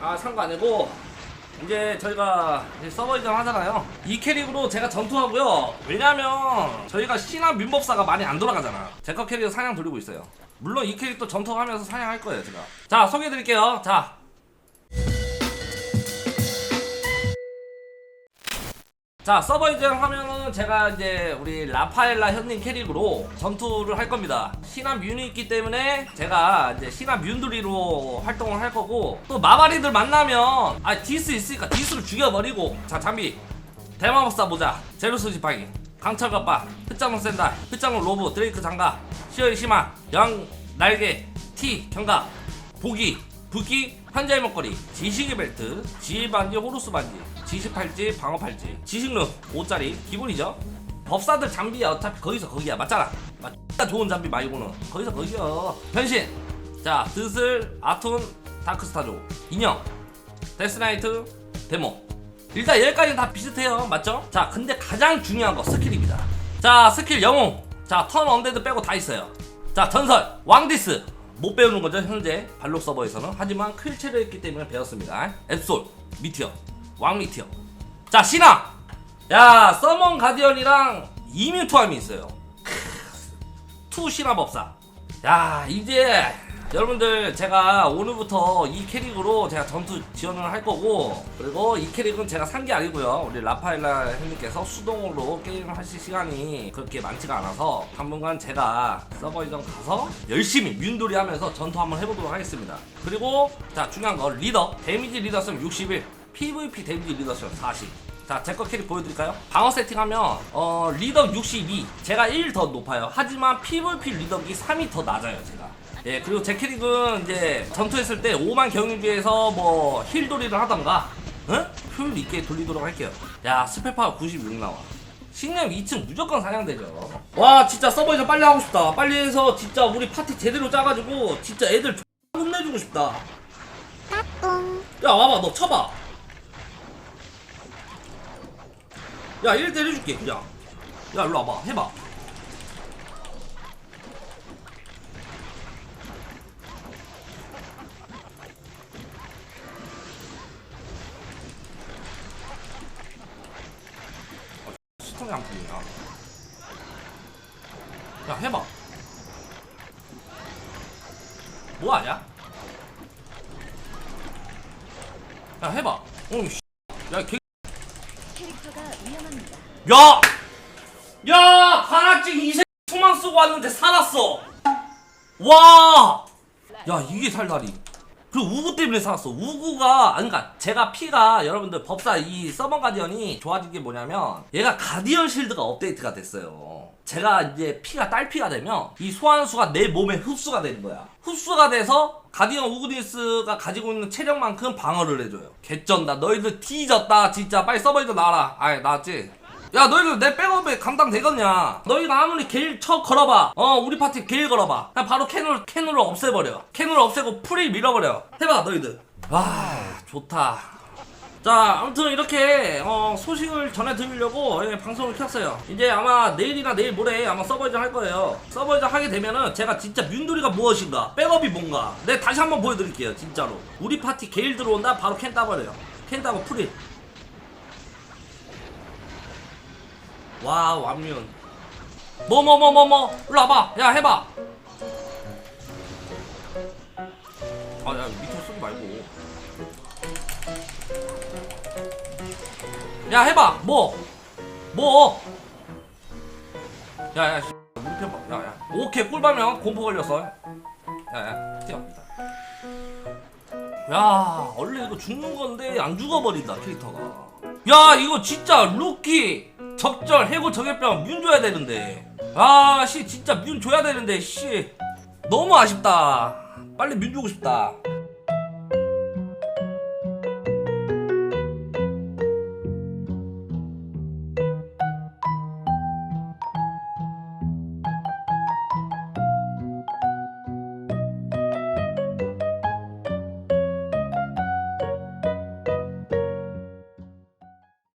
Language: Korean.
아 상관 아니고 이제 저희가 이제 서버 이전 하잖아요. 이 캐릭으로 제가 전투하고요. 왜냐면 저희가 신화 민법사가 많이 안 돌아가잖아. 제거 캐릭 사냥 돌리고 있어요. 물론 이 캐릭도 전투하면서 사냥할 거예요 제가. 자 소개해드릴게요. 자 자 서버 이전 하면은 제가 이제 우리 라파엘라 현님 캐릭으로 전투를 할 겁니다. 신화 뮨이 있기 때문에 제가 이제 신화 뮨두리로 활동을 할 거고 또 마바리들 만나면 아 디스 있으니까 디스를 죽여버리고. 자 잠비. 대마법사 모자. 제루스 지팡이. 강철 갑바. 흑장로 샌달 흑장로 로브. 드레이크 장갑 시어의 심화 양 날개. 티 경갑. 보기. 부기 환자의 먹거리 지식의 벨트 지반지 호루스 반지 지식 팔찌 방어 팔찌 지식룸 5짜리 기본이죠? 법사들 장비야 어차피 거기서 거기야. 맞잖아. 맞다 좋은 장비 말고는 거기서 거기야. 변신. 자 드슬 아툰 다크스타조. 인형. 데스나이트 데모. 일단 여기까지는 다 비슷해요. 맞죠? 자 근데 가장 중요한 거 스킬입니다. 자 스킬 영웅. 자 턴 언데드 빼고 다 있어요. 자 전설. 왕디스 못 배우는 거죠 현재 발록 서버에서는. 하지만 클체를 했기 때문에 배웠습니다. 앱솔 미티어 왕미티어. 자 신화! 야 서먼 가디언이랑 이뮤투함이 있어요. 투 신화 법사. 야 이제 여러분들 제가 오늘부터 이 캐릭으로 제가 전투 지원을 할 거고 그리고 이 캐릭은 제가 산 게 아니고요 우리 라파엘라 형님께서 수동으로 게임을 하실 시간이 그렇게 많지가 않아서 당분간 제가 서버 이전 가서 열심히 뮨돌이 하면서 전투 한번 해보도록 하겠습니다 그리고 자 중요한 거 리더 데미지 리더스는 61 PVP 데미지 리더스는 40 자, 제 거 캐릭 보여드릴까요? 방어 세팅하면, 어, 리더 62. 제가 1 더 높아요. 하지만 PVP 리더기 3이 더 낮아요, 제가. 예, 그리고 제 캐릭은 이제 전투했을 때 5만 경유기에서 뭐 힐돌이를 하던가, 응? 효율 있게 돌리도록 할게요. 야, 스페파가 96 나와. 식량 2층 무조건 사냥되죠. 와, 진짜 서버에서 빨리 하고 싶다. 빨리 해서 진짜 우리 파티 제대로 짜가지고 진짜 애들 X 혼내주고 싶다. 야, 와봐, 너 쳐봐. 야, 1대1 해줄게, 그냥. 야, 일로 와봐. 해봐. 안 풀리냐? 야, 해봐. 뭐 하냐? 야, 해봐. 어, 씨. 야, 개. 야! 야! 가락지 이세 투만 쓰고 왔는데 살았어! 와! 야, 이게 살다리. 그 우구 때문에 살았어. 우구가, 아니, 그니까, 제가 피가, 여러분들, 법사 이 서먼 가디언이 좋아진 게 뭐냐면, 얘가 가디언 실드가 업데이트가 됐어요. 제가 이제 피가 딸피가 되면, 이 소환수가 내 몸에 흡수가 되는 거야. 흡수가 돼서, 가디언 우그니스가 가지고 있는 체력만큼 방어를 해줘요. 개쩐다. 너희들 뒤졌다. 진짜. 빨리 서버에도 나와라. 아이, 나왔지? 야 너희들 내 백업에 감당 되겠냐? 너희가 아무리 게일 쳐 걸어봐. 어 우리 파티 게일 걸어봐. 그냥 바로 캔을 캔으로 없애버려. 캔을 없애고 풀이 밀어버려. 해봐 너희들. 와 좋다. 자 아무튼 이렇게 어, 소식을 전해드리려고 예, 방송을 켰어요. 이제 아마 내일이나 내일 모레 아마 서버이전 할 거예요. 서버이전 하게 되면은 제가 진짜 뮨돌이가 무엇인가 백업이 뭔가 네 다시 한번 보여드릴게요 진짜로. 우리 파티 게일 들어온다 바로 캔 따버려요. 캔 따고 풀이 와 완면 뭐 뭐 뭐 뭐뭐? 일로 와봐. 야 해봐. 아야 밑으로 쓰지 말고. 야 해봐. 뭐? 뭐? 야야 물편 봐. 야야. 오케이 꿀밤면 공포 걸렸어. 야야 뛰어 야 원래 이거 죽는 건데 안 죽어버린다 캐릭터가. 야 이거 진짜 루키 적절 해고 저격병 뮨 줘야 되는데. 아씨 진짜 뮨 줘야 되는데 씨. 너무 아쉽다. 빨리 뮨 주고 싶다